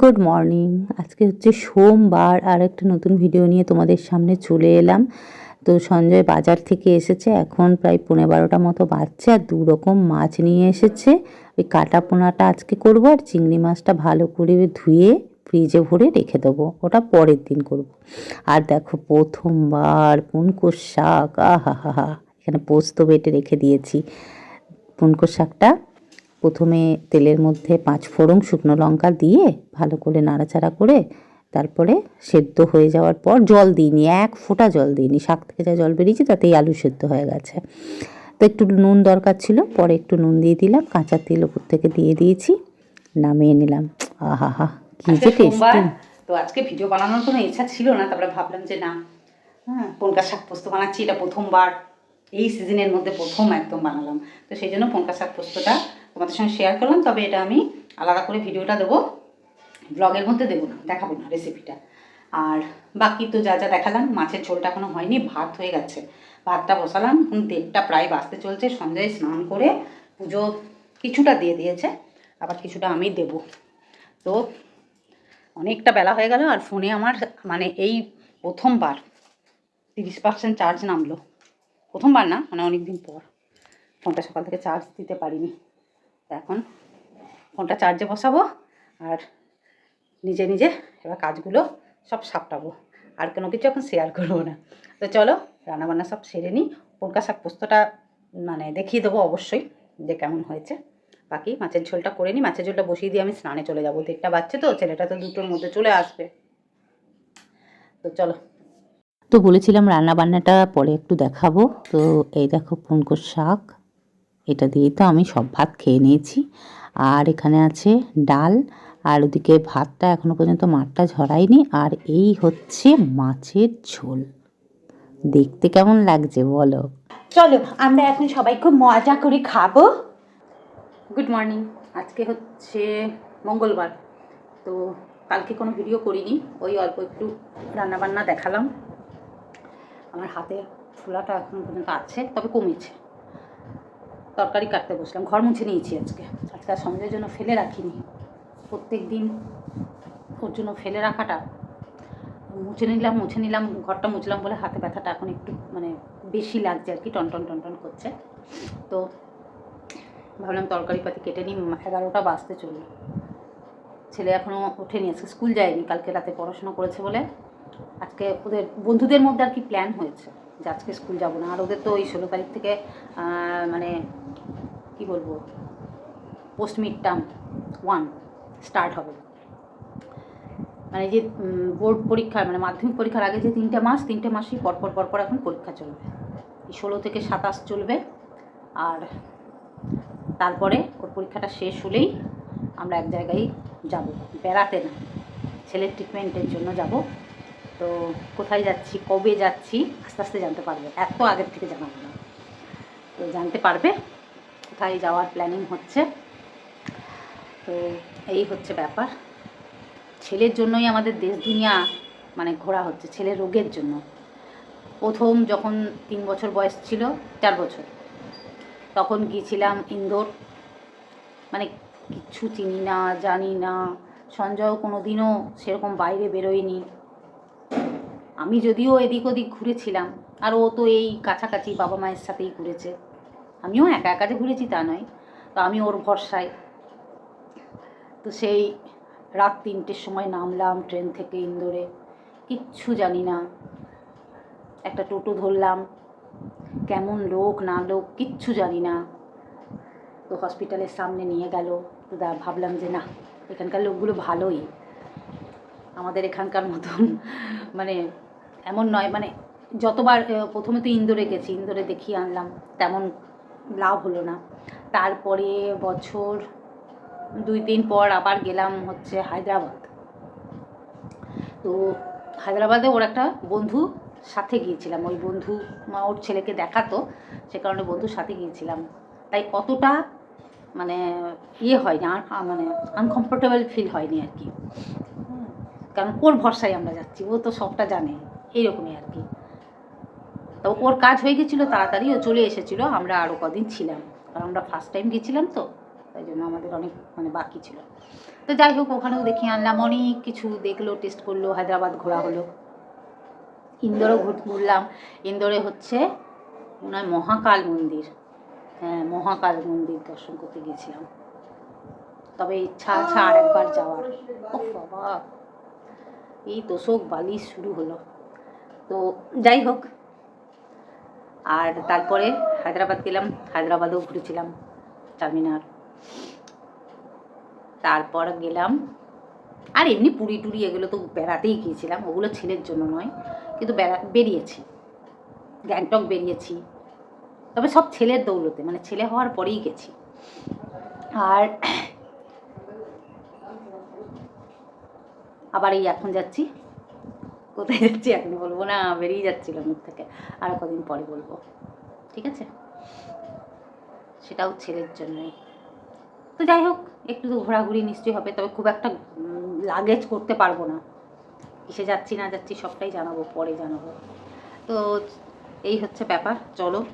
Good morning আজকে হচ্ছে সোমবার আর একটা নতুন ভিডিও নিয়ে তোমাদের সামনে চলে এলাম। তো সঞ্জয় বাজার থেকে এসেছে, এখন প্রায় পনেরো বারোটা মতো বাচ্চা আর দু রকম মাছ নিয়ে এসেছে। ওই কাটা পোনাটা আজকে করব, আর চিংড়ি মাছটা ভালো করে ধুয়ে ফ্রিজে ভরে রেখে দেবো। ওটা পরের দিন করব। আর দেখো, প্রথমবার পুনকোষ শাক আহা হা হা এখানে পোস্ত বেটে রেখে দিয়েছি। পুনকোষ শাকটা প্রথমে তেলের মধ্যে পাঁচ ফোড়ন শুকনো লঙ্কা দিয়ে ভালো করে নাড়াচাড়া করে তারপরে সেদ্ধ হয়ে যাওয়ার পর জল দিইনি এক ফোঁটা জল দিইনি। শাক থেকে যা জল বেরিয়েছে তাতেই আলু সেদ্ধ হয়ে গেছে। তো একটু নুন দরকার ছিল পরে একটু নুন দিয়ে দিলাম কাঁচা তেল ওপর থেকে দিয়ে দিয়েছি নামিয়ে নিলাম। আহা হা কি যে টেস্টি। তো আজকে ভিডিও বানানোর কোনো ইচ্ছা ছিল না তারপরে ভাবলাম যে না হ্যাঁ পনকা শাক পোস্ত বানাচ্ছি এটা প্রথমবার এই সিজনের মধ্যে প্রথম একদম বানালাম। তো সেই জন্য পনকা শাক পোস্তটা তোমাদের সঙ্গে শেয়ার করলাম, তবে এটা আমি আলাদা করে ভিডিওটা দেবো। ব্লগের মধ্যে দেবো না, দেখাবো না রেসিপিটা আর বাকি তো যা যা দেখালাম, মাছের ঝোলটা এখনও হয়নি, ভাত হয়ে গেছে। ভাতটা বসালাম, এখন দেড়টা প্রায় বাঁচতে চলছে সঞ্জয় স্নান করে পুজো কিছুটা দিয়ে দিয়েছে, আবার কিছুটা আমি দেবো। তো অনেকটা বেলা হয়ে গেল, আর ফোনে আমার মানে এই প্রথমবার তিরিশ পার্সেন্ট চার্জ নামলো। প্রথমবার না মানে অনেক দিন পর। ফোনটা সকাল থেকে চার্জ দিতে পারিনি। তা এখন ফোনটা চার্জে বসাবো আর নিজে নিজে এবার কাজগুলো সব সাপটাবো। আর কোনো কিছু এখন শেয়ার করব না। তো চলো, রান্নাবান্না সব সেরে নিই। পোলকা শাক পোস্তটা মানে দেখিয়ে দেবো অবশ্যই যে কেমন হয়েছে। বাকি মাছের ঝোলটা করে নিই। মাছের ঝোলটা বসিয়ে দিয়ে আমি স্নানে চলে যাব। দেড়টা বাচ্চা তো, ছেলেটা তো দুটোর মধ্যে চলে আসবে। তো চলো। তো বলেছিলাম রান্না বান্নাটা পরে একটু দেখাবো। তো এই দেখো পুনকো শাক। এটা দিয়ে তো আমি সব ভাত খেয়ে নিয়েছি। আর এখানে আছে ডাল আর ওদিকে ভাতটা এখনও পর্যন্ত মাঠটা ঝরাইনি আর এই হচ্ছে মাছের ঝোল। দেখতে কেমন লাগছে বলো? চলো আমরা এখন সবাই খুব মজা করে খাব। গুড মর্নিং আজকে হচ্ছে মঙ্গলবার। তো কালকে কোনো ভিডিও করিনি ওই অল্প একটু রান্নাবান্না দেখালাম। আমার হাতে ফোলাটা এখন পর্যন্ত আছে তবে কমেছে। তরকারি কাটতে বসলাম। ঘর মুছে নিয়েছি আজকে। আজকে আর সঞ্জয়ের জন্য ফেলে রাখিনি। প্রত্যেক দিন ওর জন্য ফেলে রাখাটা মুছে নিলাম মুছে নিলাম, ঘরটা মুছলাম বলে হাতে ব্যথাটা এখন একটু মানে বেশি লাগছে আর কি টনটন টনটন করছে। তো ভাবলাম তরকারি পাতি কেটে নিই এগারোটা বাজতে চলল। ছেলে এখনও ওঠেনি, আজকে স্কুল যায়নি, কালকে রাতে পড়াশোনা করেছে বলে। আজকে ওদের বন্ধুদের মধ্যে আর কি প্ল্যান হয়েছে যে আজকে স্কুল যাব না। আর ওদের তো ওই ষোলো তারিখ থেকে মানে কি বলব? Post mid term one start হবে। মানে যে বোর্ড পরীক্ষা মানে মাধ্যমিক পরীক্ষার আগে যে তিনটে মাস, তিনটে মাসই পরপর পরপর এখন পরীক্ষা চলবে। ষোলো থেকে সাতাশ চলবে। আর তারপরে ওর পরীক্ষাটা শেষ হলেই আমরা এক জায়গায় যাব। বেড়াতে না, ছেলের ট্রিটমেন্টের জন্য যাব। তো কোথায় যাচ্ছি, কবে যাচ্ছি, আস্তে আস্তে জানতে পারবে। এত আগের থেকে জানাব না। তো জানতে পারবে কোথায় যাওয়ার প্ল্যানিং হচ্ছে? তো এই হচ্ছে ব্যাপার। ছেলের জন্যই আমাদের দেশ দুনিয়া মানে ঘোরা হচ্ছে, ছেলের রোগের জন্য। প্রথম যখন তিন বছর বয়স ছিল, চার বছর। তখন গিয়েছিলাম ইন্দোর। মানে কিচ্ছু চিনি না, জানি না। সঞ্জয়ও কোনো দিনও সেরকম বাইরে বেরোয়নি। আমি যদিও এদিক ওদিক ঘুরেছিলাম, আর ও তো এই কাছাকাছি বাবা মায়ের সাথেই ঘুরেছে। আমিও একা একা যে ঘুরেছি তা নয়, তো আমি ওর ভরসায়। তো সেই রাত তিনটের সময় নামলাম ট্রেন থেকে ইন্দোরে, কিচ্ছু জানি না। একটা টোটো ধরলাম, কেমন লোক না লোক কিচ্ছু জানি না। তো হসপিটালের সামনে নিয়ে গেল, তো দা ভাবলাম যে না, এখানকার লোকগুলো ভালোই। আমাদের এখানকার মতন মানে এমন নয় মানে যতবার প্রথমে তো ইন্দোরে গেছি, ইন্দোরে দেখিয়ে আনলাম, তেমন লাভ হলো না। তারপরে বছর দুই দিন পর আবার গেলাম হচ্ছে হায়দ্রাবাদ। তো হায়দ্রাবাদে ওর একটা বন্ধু সাথে গিয়েছিলাম। ওই বন্ধু মা- ওর ছেলেকে দেখাতো, সে কারণে বন্ধুর সাথে গিয়েছিলাম। তাই অতটা মানে ইয়ে হয়নি, আর মানে আনকমফোর্টেবল ফিল হয়নি আর কি। কারণ ওর ভরসায় আমরা যাচ্ছি? ও তো সবটা জানে, এইরকমই আর কি। তো ওর কাজ হয়ে গেছিল, তাড়াতাড়ি ও চলে এসেছিল, আমরা আরও কদিন ছিলাম। কারণ আমরা ফার্স্ট টাইম গেছিলাম তো, তাই জন্য আমাদের অনেক মানে বাকি ছিল। তো যাই হোক, ওখানেও দেখিয়ে আনলাম, অনেক কিছু দেখল টেস্ট করল, হায়দ্রাবাদ ঘোরা হলো। ইন্দোরও ঘুর- ঘুরলাম। ইন্দোরে হচ্ছে হয় মহাকাল মন্দির। হ্যাঁ মহাকাল মন্দির দর্শন করতে গেছিলাম। তবে ইচ্ছা আছে আর একবার যাওয়ার। ও বাবা! এই তোষক বালি শুরু হলো। তো যাই হোক আর তারপরে হায়দ্রাবাদ গেলাম, হায়দ্রাবাদেও ঘুরেছিলাম চারমিনার তারপর গেলাম, আর এমনি পুরী টুরি এগুলো তো বেড়াতেই গিয়েছিলাম, ওগুলো ছেলের জন্য নয়, কিন্তু বেড়া, বেরিয়েছি, গ্যাংটক বেরিয়েছি, তবে সব ছেলের দৌলতে মানে ছেলে হওয়ার পরেই গেছি। আর আবার এই এখন যাচ্ছি কোথায় যাচ্ছি? এখন বলব, না, বেরিয়ে যাচ্ছিল মুখ থেকে। আর কদিন পরে বলব। ঠিক আছে? সেটাও ছেলের জন্যই। তো যাই হোক, একটু তো ঘোরাঘুরি নিশ্চয়ই হবে, তবে খুব একটা লাগেজ করতে পারব না। কিসে যাচ্ছি, না যাচ্ছি, সবটাই জানাব, পরে জানাব। তো এই হচ্ছে ব্যাপার, চলো।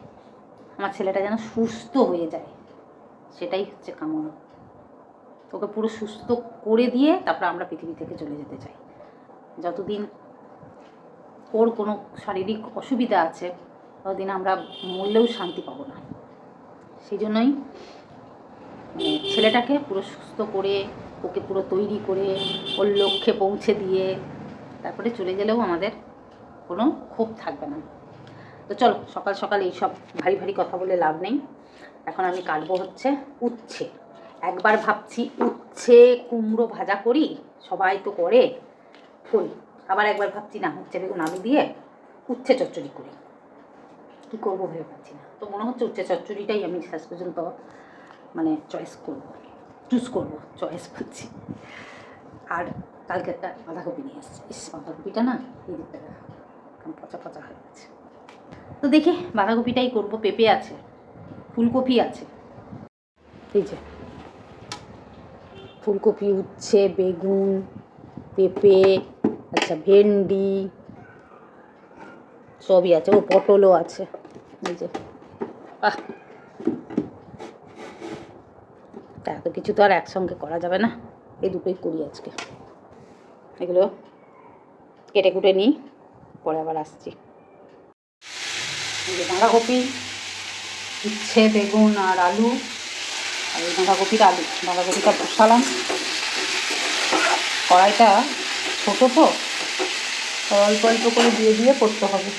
আমার ছেলেটা যেন সুস্থ হয়ে যায়। সেটাই হচ্ছে কামনা। ওকে পুরো সুস্থ করে দিয়ে তারপর আমরা পৃথিবী থেকে চলে যেতে চাই। যতদিন ওর কোনো শারীরিক অসুবিধা আছে, ততদিন আমরা মরলেও শান্তি পাবো না। সেই জন্যই মানে ছেলেটাকে পুরো সুস্থ করে, ওকে পুরো তৈরি করে, ওর লক্ষ্যে পৌঁছে দিয়ে, তারপরে চলে গেলেও আমাদের কোনো ক্ষোভ থাকবে না। তো চলো, সকাল সকাল এইসব ভারী ভারী কথা বলে লাভ নেই। এখন আমি কাটবো হচ্ছে উচ্ছে। একবার ভাবছি উচ্ছে, কুমড়ো ভাজা করি, সবাই তো করে, করি। আবার একবার ভাবছি, না, হচ্ছে বেগুন আলু দিয়ে উচ্ছে চচ্চড়ি করি। কী করব ভেবে পাচ্ছি না। তো মনে হচ্ছে উচ্ছে চচ্চড়িটাই আমি শেষ পর্যন্ত মানে চয়েস করব চুজ করব চয়েস করছি। আর কালকে একটা বাঁধাকপি নিয়ে এসছে। ইস, বাঁধাকপিটা না এই দিকটা পচা পচা হয়ে গেছে। তো দেখি বাঁধাকপিটাই করব, পেঁপে আছে, ফুলকপি আছে। এই যে, ফুলকপি, উচ্ছে, বেগুন, পেঁপে আচ্ছা ভেন্ডি, সবই আছে। ও, পটলও আছে। এই এত কিছু তো আর একসঙ্গে করা যাবে না। এই দুটোই করি আজকে। এগুলো কেটে কুটে নিই, পরে আবার আসছি। বাঁধাকপি, উচ্ছে, বেগুন আর আলু। আর এই বাঁধাকপির আলু, বাঁধাকপিটা বসালাম। কড়াইটা ছোটো তো অল্প অল্প করে দিয়ে দিয়ে করতে হবে।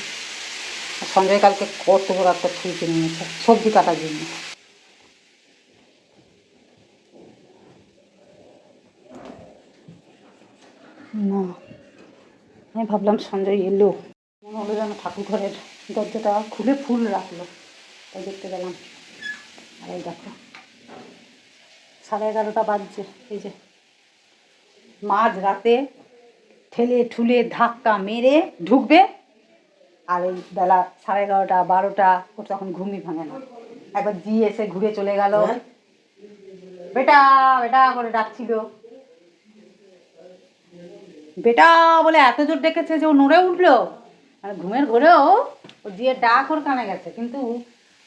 সঞ্জয় কালকে কত বড় একটা ছুরি কিনে নিয়েছে সবজি কাটার জন্য। না, আমি ভাবলাম সঞ্জয় এলো। মনে হলো যেন ঠাকুর ঘরের দরজাটা খুলে ফুল রাখল। তাই দেখতে গেলাম আর এই দেখো, সাড়ে এগারোটা বাজছে, এই যে মাঝ রাতে ঠেলে ঠুলে ধাক্কা মেরে ঢুকবে। আর এই বেলা সাড়ে এগারোটা বারোটা ওর তখন ঘুমই ভাঙে না। একবার জি এসে ঘুরে চলে গেল। বেটা বেটা করে ডাকছিল। বেটা বলে এত জোর ডেকেছে যে ও নড়ে উঠল। আর ঘুমের ঘরেও ও দিয়ে ডাক ওর কানে গেছে। কিন্তু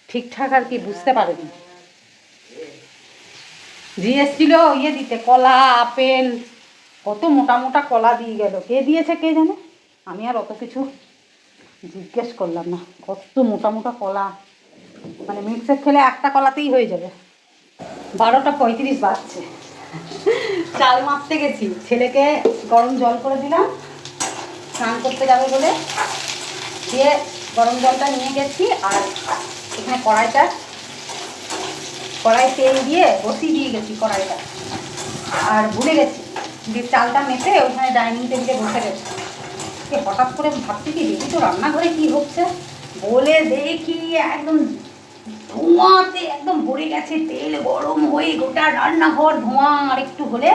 ঠিকঠাক আর কি বুঝতে পারেনি। জি এসছিল ইয়ে দিতে কলা আপেল কত মোটা মোটা কলা দিয়ে গেল। কে দিয়েছে কে জানে? আমি আর অত কিছু জিজ্ঞেস করলাম না। কত মোটা মোটা কলা। মানে মিক্সের খেলে একটা কলাতেই হয়ে যাবে। বারোটা পঁয়ত্রিশ বাজছে। চাল মাপতে গেছি। ছেলেকে গরম জল করে দিলাম। স্নান করতে যাবে বলে। দিয়ে গরম জলটা নিয়ে গেছি আর এখানে কড়াইটা। কড়াই তেল দিয়ে বসিয়ে দিয়ে গেছি কড়াইটা। আর ভুলে গেছি। দিয়ে চালটা মেপে ওখানে ডাইনিং টেবিলে বসে গেছি হঠাৎ করে ভাবছি কি, দেখি তো রান্নাঘরে কি হচ্ছে? বলে দেখি একদম ধোঁয়াতে একদম ভরে গেছে, তেল গরম হয়ে গোটা রান্নাঘর ধোঁয়া আর একটু হলে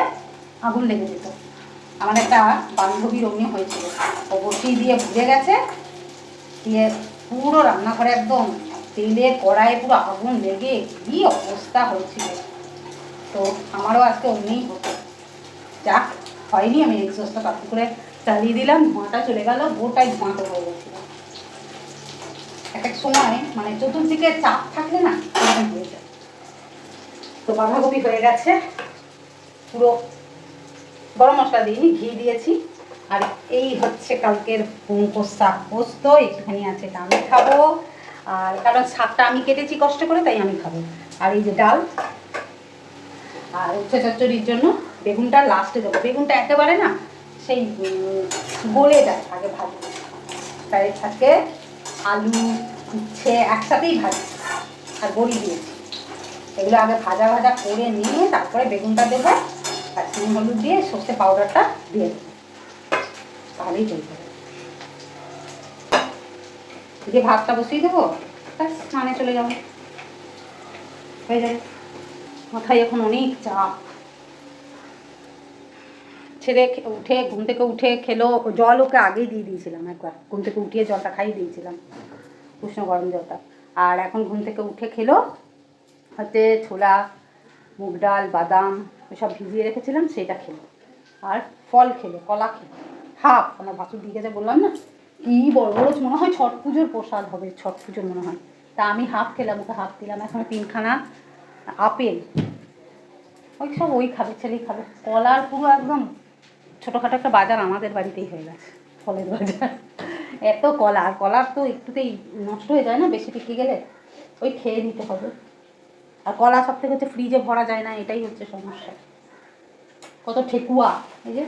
আগুন লেগে যেত। আমার একটা বান্ধবীর অমনি হয়েছিল। ও বসিয়ে দিয়ে ভুলে গেছে দিয়ে পুরো রান্নাঘরে একদম তেলে, কড়াইয়ে পুরো আগুন লেগে কী অবস্থা হয়েছিল। তো আমারও আজকে অমনিই হতো। যাক হয়নি, আমি এক্সস্টটা তাড়াতাড়ি করে চালিয়ে দিলাম, ধোঁয়াটা চলে গেল, গোটাই ধোঁয়াতে হয়ে গেছিল। এক এক সময় মানে চতুর্দিকে চাপ থাকলে না হয়ে যায়। তো বাঁধাকপি হয়ে গেছে, পুরো গরম মশলা দিইনি ঘি দিয়েছি। আর এই হচ্ছে কালকের পুঙ্কো শাক পোস্ত একটুখানি আছে এটা আমি খাব। আর কারণ শাকটা আমি কেটেছি কষ্ট করে, তাই আমি খাব। আর এই যে ডাল, আর উচ্ছে চচ্চড়ির জন্য বেগুনটা লাস্টে দেবো। বেগুনটা একেবারে না সেই গলে যায় আগে ভাজি তাই আজকে আলু, উচ্ছে একসাথেই ভাজি আর বড়ি দিয়েছি এগুলো আগে ভাজা ভাজা করে নিয়ে তারপরে বেগুনটা দেবো আর নুন, হলুদ দিয়ে সর্ষে পাউডারটা দিয়ে দেবো। তাহলেই চলবে। দিয়ে ভাতটা বসিয়ে দেবো। ব্যাস স্নানে চলে যাব। হয়ে যাবে। মাথায় এখন অনেক চাপ। খে- উঠে, ঘুম থেকে উঠে খেলো, জল ওকে আগেই দিয়ে দিয়েছিলাম একবার। ঘুম থেকে উঠিয়ে জলটা খাইয়ে দিয়েছিলাম, উষ্ণ গরম জলটা। আর এখন ঘুম থেকে উঠে খেলো, হাতে ছোলা, মুগ ডাল, বাদাম এসব ভিজিয়ে রেখেছিলাম সেটা খেলো। আর ফল খেলো, কলা খেলো। হাফ, আমার ভাসুর দিয়ে গেছে বললাম না, কি বড় বড় মনে হয় ছট পুজোর প্রসাদ হবে, ছট পুজোর মনে হয়। তা আমি হাফ খেলাম, ওকে হাফ দিলাম, এখন তিনখানা আপেল। ওই সব ওই খাবে, ছেলেই খাবে। কলার পুরো একদম ছোটোখাটো একটা বাজার আমাদের বাড়িতেই হয়ে গেছে, ফলের বাজার। এত কলা, আর কলার তো একটুতেই নষ্ট হয়ে যায় না, বেশি টিকে গেলে ওই খেয়ে নিতে হবে। আর কলা সব থেকে হচ্ছে ফ্রিজে ভরা যায় না, এটাই হচ্ছে সমস্যা। কত ঠেকুয়া, এই যে,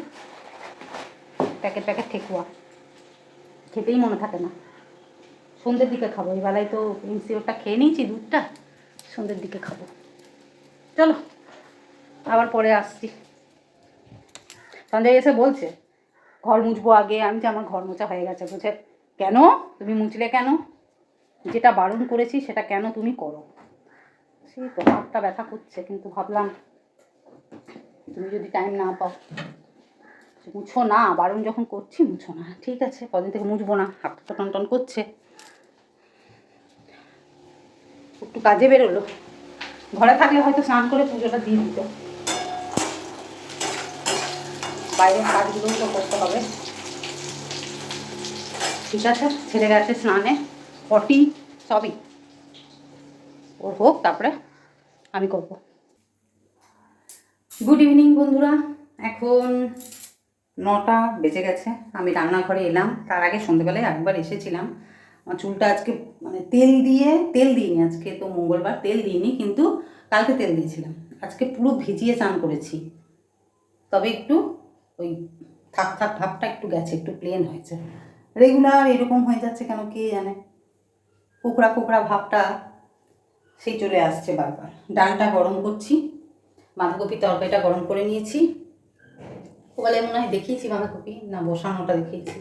প্যাকেট প্যাকেট ঠেকুয়া। খেতেই মনে থাকে না। সন্ধ্যের দিকে খাব, এই বেলায় তো ইনসিওরটা খেয়ে নিয়েছি দুধটা, সন্ধ্যের দিকে খাব। চলো, আবার পরে আসছি। সঞ্জয় এসে বলছে, ঘর মুছবো আগে, আমি যে আমার ঘর মোছা হয়ে গেছে। বলছে, কেন? তুমি মুছলে কেন? যেটা বারণ করেছি, সেটা কেন তুমি করো? সেই তো হাতটা ব্যথা করছে, কিন্তু ভাবলাম, তুমি যদি টাইম না পাও, মুছো না, বারণ যখন করছি, মুছো না। ঠিক আছে, কদিন থেকে মুছবো না হাতটা টন টন করছে। একটু কাজে বেরোলো। ঘরে থাকলে হয়তো স্নান করে পুজোটা দিয়ে দিত। বাইরের কাজগুলোও তো করতে হবে। ঠিক আছে? ছেলে গেছে স্নানে পটি সবই। ওর হোক, তারপরে আমি করব। গুড ইভিনিং বন্ধুরা। এখন নটা বেজে গেছে। আমি রান্নাঘরে এলাম। তার আগে সন্ধ্যেবেলায় একবার এসেছিলাম। আমার চুলটা আজকে মানে তেল দিয়ে, তেল দিইনি আজকে, তো মঙ্গলবার তেল দিইনি, কিন্তু কালকে তেল দিয়েছিলাম। আজকে পুরো ভিজিয়ে চান করেছি। তবে একটু ওই থাক থাক ভাবটা একটু গেছে, একটু প্লেন হয়েছে। রেগুলার এরকম হয়ে যাচ্ছে কেন কে জানে? কোকড়া কোকড়া ভাবটা সেই চলে আসছে বারবার। ডালটা গরম করছি, বাঁধাকপি তরকারিটা গরম করে নিয়েছি। ওবেলে মনে হয় দেখিয়েছি বাঁধাকপি, না বসানোটা দেখিয়েছি।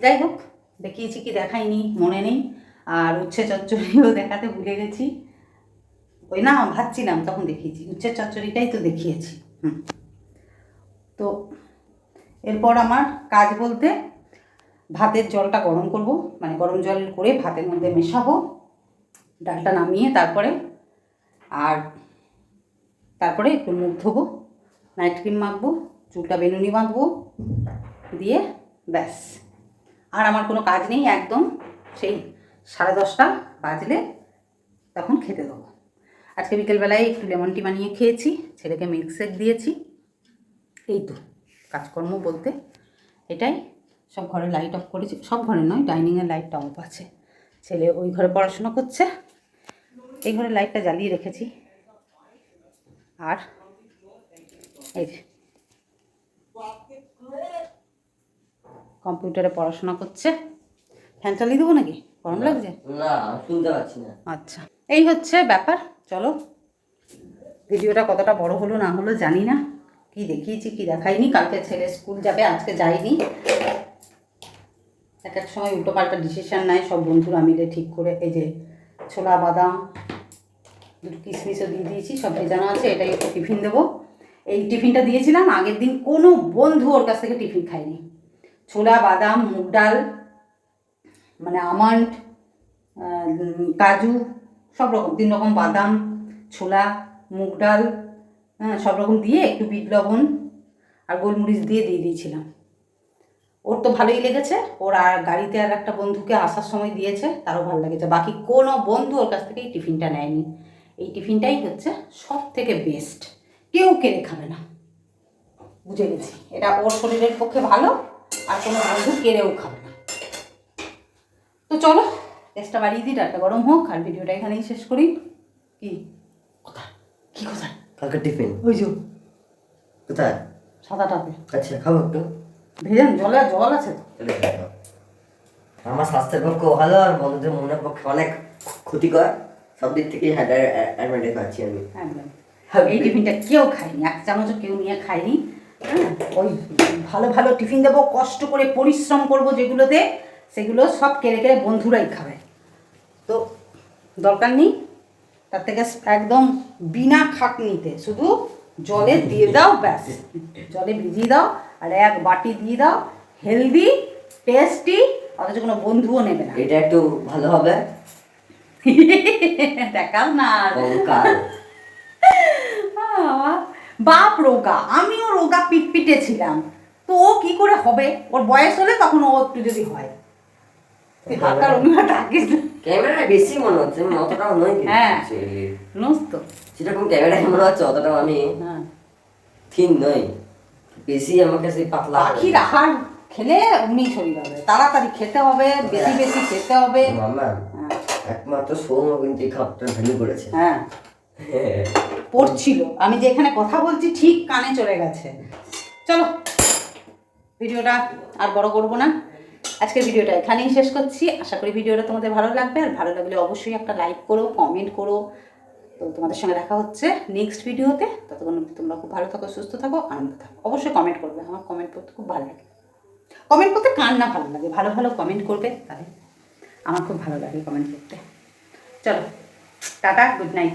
যাই হোক, দেখিয়েছি কি দেখাইনি, মনে নেই। আর উচ্ছে চচ্চড়িও দেখাতে ভুলে গেছি। ওই না, ভাবছিলাম, তখন দেখিয়েছি। উচ্ছে চচ্চড়িটাই তো দেখিয়েছি। হুম। তো এরপর আমার কাজ বলতে ভাতের জলটা গরম করব মানে গরম জল করে ভাতের মধ্যে মেশাবো, ডালটা নামিয়ে তারপরে আর তারপরে একটু মুখ ধোবো, নাইট ক্রিম মাখবো, চুলটা বেনুনি বাঁধবো, দিয়ে ব্যাস। আর আমার কোনো কাজ নেই, একদম সেই সাড়ে দশটা বাজলে তখন খেতে দেবো। আজকে বিকেলবেলায় একটু লেমন টি বানিয়ে খেয়েছি, ছেলেকে মিল্ক শেক দিয়েছি, এই তো। কাজকর্ম বলতে এটাই। সব ঘরে লাইট অফ করেছি। সব ঘরে নয় ডাইনিংয়ের লাইটটা অফ আছে। ছেলে ওই ঘরে পড়াশোনা করছে। এই ঘরে লাইটটা জ্বালিয়ে রেখেছি। আর এই কম্পিউটারে পড়াশোনা করছে। ফ্যান চালিয়ে দেবো নাকি? গরম লাগছে? না শুনতে পাচ্ছি না। আচ্ছা। এই হচ্ছে ব্যাপার। চলো। ভিডিওটা কতটা বড় হলো না হলো জানি না। কি দেখিয়েছি, কি দেখাইনি, কালকে ছেলে স্কুল যাবে, আজকে যাইনি। এক এক সময় উল্টো পাল্টা ডিসিশন নেয়, সব বন্ধুরা মিলে ঠিক করে, এই যে ছোলা, বাদাম, দুটো কিশমিশও দিয়ে দিয়েছি, সব ভেজানো আছে এটাই একটু টিফিন দেবো। এই টিফিনটা দিয়েছিলাম, আগের দিন কোনো বন্ধু ওর কাছ থেকে টিফিন খায়নি। ছোলা, বাদাম, মুগ ডাল মানে আমন্ড কাজু, সব রকম, তিন রকম বাদাম, ছোলা, মুগ ডাল হ্যাঁ সব রকম দিয়ে একটু বিট লবণ আর গোলমরিচ দিয়ে দিয়ে দিয়েছিলাম। ওর তো ভালোই লেগেছে। ওর আর গাড়িতে আর একটা বন্ধুকে আসার সময় দিয়েছে, তারও ভালো লেগেছে। বাকি কোনো বন্ধু ওর কাছ থেকে এই টিফিনটা নেয়নি। এই টিফিনটাই হচ্ছে সব থেকে বেস্ট কেউ কেড়ে খাবে না। বুঝে গেছি। এটা ওর শরীরের পক্ষে ভালো, আর কোনো বন্ধু কেড়েও খাবে না। তো চলো, গ্যাসটা বাড়িয়ে দিই ডাটা গরম হোক, আর ভিডিওটা এখানেই শেষ করি। কি? কোথায়? কি কোথায়? কালকে টিফিন। ওই যে। কোথায়? সাদাটাতে আচ্ছা খাব একটু। ভেজান জলে জল আছে আমার স্বাস্থ্যের পক্ষে ভালো আর বন্ধুদের মনের পক্ষে অনেক ক্ষতিকর। সব দিক থেকেই অ্যাডভান্টেজ পাচ্ছি আমি একদম। হ্যাঁ, এই টিফিনটা কেউ খায়নি এক চামচও কেউ নিয়ে খায়নি। হ্যাঁ, ওই ভালো ভালো টিফিন দেবো কষ্ট করে পরিশ্রম করব যেগুলোতে সেগুলো সব কেড়ে কেড়ে বন্ধুরাই খাবে। তো দরকার নেই। তার থেকে একদম বিনা খাটনিতে শুধু জলে দিয়ে দাও ব্যাস। জলে ভিজিয়ে দাও আর এক বাটি দিয়ে দাও। হেলদি টেস্টি অথচ কোনো বন্ধুও নেবে না। এটা একটু ভালো হবে। দেখাও না। বাপ রোগা আমিও রোগা পিটপিটে ছিলাম। তো ও কি করে হবে? ওর বয়স হলে তখন ও একটু যদি হয়। হালকা রঙিনা থাকিস না। ক্যামেরায় বেশি মনে হচ্ছে অতটাও নয় হ্যাঁ। নোস তো। সেরকম ক্যামেরায় মনে হচ্ছে অতটাও আমি হ্যাঁ। থিন নই। বেশি আমাকে সেই পাতলা পাখির আহার খেলে অমনি শরীর হবে। তাড়াতাড়ি খেতে হবে বেশি বেশি খেতে হবে। মামা হ্যাঁ, একমাত্র সৌম কিন্তু এই খাপটা ভ্যালু করেছে হ্যাঁ। পড়ছিল। আমি যেখানে কথা বলছি ঠিক কানে চলে গেছে। চলো ভিডিওটা আর বড় করব না। আজকের ভিডিওটা এখানেই শেষ করছি। আশা করি ভিডিওটা তোমাদের ভালো লাগবে। আর ভালো লাগলে অবশ্যই একটা লাইক করো কমেন্ট করো। তো তোমাদের সঙ্গে দেখা হচ্ছে নেক্সট ভিডিওতে। ততক্ষণ তোমরা খুব ভালো থাকো, সুস্থ থাকো, আনন্দ থাকো। অবশ্যই কমেন্ট করবে। আমার কমেন্ট করতে খুব ভালো লাগে। কমেন্ট করতে কার না ভালো লাগে? ভালো ভালো কমেন্ট করবে তাহলে। আমার খুব ভালো লাগে কমেন্ট করতে চলো, টাটা গুড নাইট